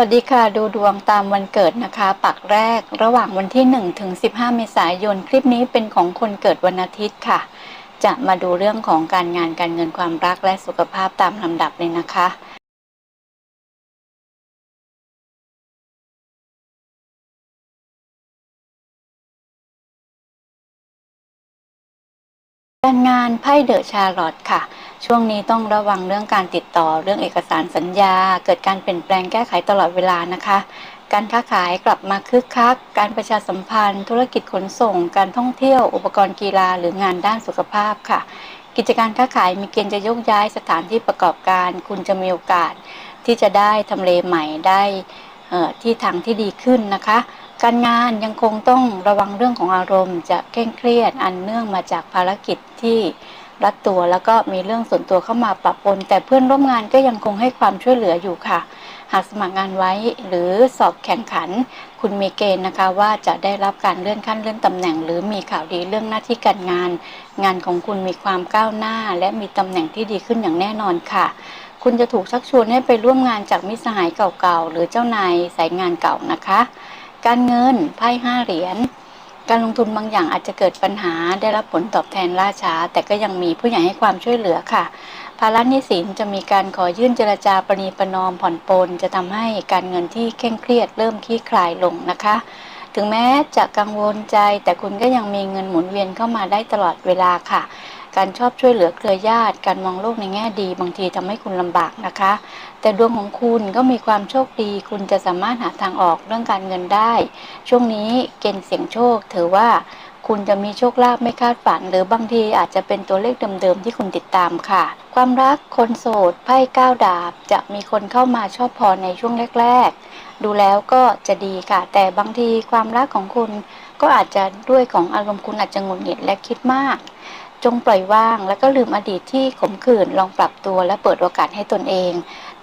วัสดีค่ะ ดูดวงตามวันเกิดนะคะ ปักแรกระหว่างวันที่1ถึง15 เมษายน คลิปนี้เป็นของคนเกิดวันอาทิตย์ค่ะ จะมาดูเรื่องของการงานการเงินความรักและสุขภาพตามลำดับเลยนะคะ การงานไพ่เดอะชาร์ลอตค่ะ ช่วงนี้ต้องระวังเรื่องการติดต่อเรื่องเอกสารสัญญา เกิดการเปลี่ยนแปลงแก้ไขตลอดเวลานะคะ การค้าขายกลับมาคึกคัก การประชาสัมพันธ์ ธุรกิจขนส่ง การท่องเที่ยว อุปกรณ์กีฬา หรืองานด้านสุขภาพค่ะ กิจการค้าขายมีเกณฑ์จะยกย้ายสถานที่ประกอบการ คุณจะมีโอกาส ที่จะได้ทำเลใหม่ได้ที่ทางที่ดีขึ้นนะคะ การงานยังคงต้องระวังเรื่องของอารมณ์ จะเคร่งเครียดอันเนื่องมาจากภารกิจที่ รัดตัวแล้วก็มีเรื่องส่วนตัวเข้ามาปะปน แต่เพื่อนร่วมงานก็ยังคงให้ความช่วยเหลืออยู่ค่ะ หากสมัครงานไว้หรือสอบแข่งขัน คุณมีเกณฑ์นะคะว่าจะได้รับการเลื่อนขั้นเลื่อนตำแหน่ง หรือมีข่าวดีเรื่องหน้าที่การงาน งานของคุณมีความก้าวหน้า และมีตำแหน่งที่ดีขึ้นอย่างแน่นอนค่ะ คุณจะถูกชักชวนให้ไปร่วมงานจากมิสหายเก่าๆหรือเจ้านายสายงานเก่านะคะ การเงินไพ่ห้าเหรียญ การลงทุนบางอย่างอาจจะเกิดปัญหาได้รับผลตอบแทนล่าช้า แต่ก็ยังมีผู้ใหญ่ให้ความช่วยเหลือค่ะ ภาระหนี้สินจะมีการขอยื่นเจรจาปณีประนอมผ่อนปลนจะทำให้การเงินที่เคร่งเครียดเริ่มคลี่คลายลงนะคะ ถึงแม้จะกังวลใจ แต่คุณก็ยังมีเงินหมุนเวียนเข้ามาได้ตลอดเวลาค่ะ การชอบช่วยเหลือเครือญาติ การมองโลกในแง่ดี บางทีทำให้คุณลำบากนะคะ แต่ดวงของคุณก็มีความโชคดี คุณจะสามารถหาทางออกเรื่องการเงินได้ ช่วงนี้เกณฑ์เสี่ยงโชค ถือว่าคุณจะมีโชคลาภไม่คาดฝัน หรือบางทีอาจจะเป็นตัวเลขเดิมๆที่คุณติดตามค่ะ ความรักคนโสดไพ่ก้าวดาบ จะมีคนเข้ามาชอบพอในช่วงแรกๆ ดูแล้วก็จะดีค่ะ แต่บางทีความรักของคุณก็อาจจะด้วยของอารมณ์คุณอาจจะหงุดหงิดและคิดมาก จงปล่อยว่างแล้วก็ลืมอดีตที่ขมขื่นลองปรับตัวและเปิดโอกาสให้ตนเอง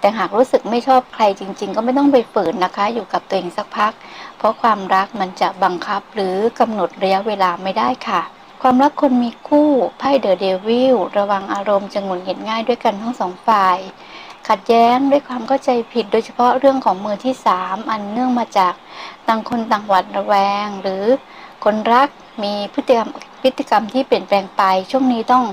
แต่หากรู้สึกไม่ชอบใครจริง ๆ ก็ไม่ต้องไปฝืนนะคะ อยู่กับตัวเองสักพัก เพราะความรักมันจะบังคับหรือกำหนดระยะเวลาไม่ได้ค่ะความรักคนมีคู่ไพ่เดอะเดวิลระวังอารมณ์จะหงุดหงิดง่ายด้วยกันทั้งสองฝ่าย ขัดแย้งด้วยความเข้าใจผิด โดยเฉพาะเรื่องของมือที่สามอันเนื่องมาจากต่างคนต่างหวัดระแวง หรือคนรักมีพฤติกรรมพฤติกรรมที่เปลี่ยนแปลงไป ช่วงนี้ต้อง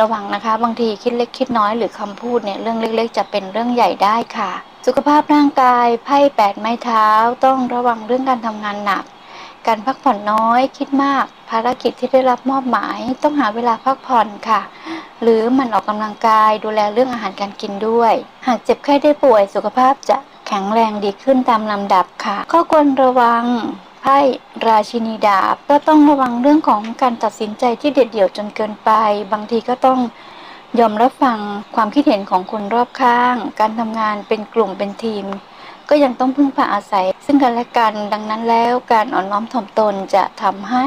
ระวังนะคะ บางทีคิดเล็กคิดน้อยหรือคำพูดเนี่ยเรื่องเล็ก ๆ จะเป็นเรื่องใหญ่ได้ค่ะ สุขภาพร่างกายไพ่แปดไม้เท้า ต้องระวังเรื่องการทำงานหนัก การพักผ่อนน้อยคิดมาก ภารกิจที่ได้รับมอบหมาย ต้องหาเวลาพักผ่อนค่ะ หรือมันออกกำลังกายดูแลเรื่องอาหารการกินด้วย หากเจ็บไข้ได้ป่วยสุขภาพจะแข็งแรงดีขึ้นตามลำดับค่ะ ข้อควรระวังไพ่ราชินีดาบ ก็ต้องระวังเรื่องของการตัดสินใจที่เด็ดเดี่ยวจนเกินไป บางทีก็ต้องยอมรับฟังความคิดเห็นของคนรอบข้าง การทำงานเป็นกลุ่มเป็นทีม ก็ยังต้องพึ่งพาอาศัย ซึ่งกันและกันดังนั้นแล้วการอ่อนน้อมถ่อมตนจะทำให้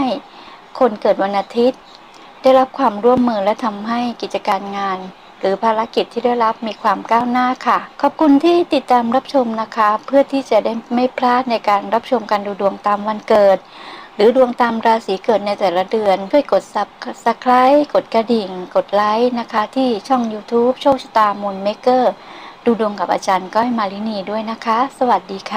คนเกิดวันอาทิตย์ ได้รับความร่วมมือและทำให้กิจการงาน หรือภารกิจที่ได้รับมีความก้าวหน้าค่ะ ขอบคุณที่ติดตามรับชมนะคะ เพื่อที่จะได้ไม่พลาดในการรับชมการดูดวงตามวันเกิด หรือดวงตามราศีเกิดในแต่ละเดือน ช่วยกดซับสไคร b ์กดกระดิ่ง กดไลค์นะคะ ที่ช่อง YouTube โชคชะตามูลเมเกอร์ดูดวงกับอาจารย์ก้อยมาลินีด้วยนะคะ สวัสดีค่ะ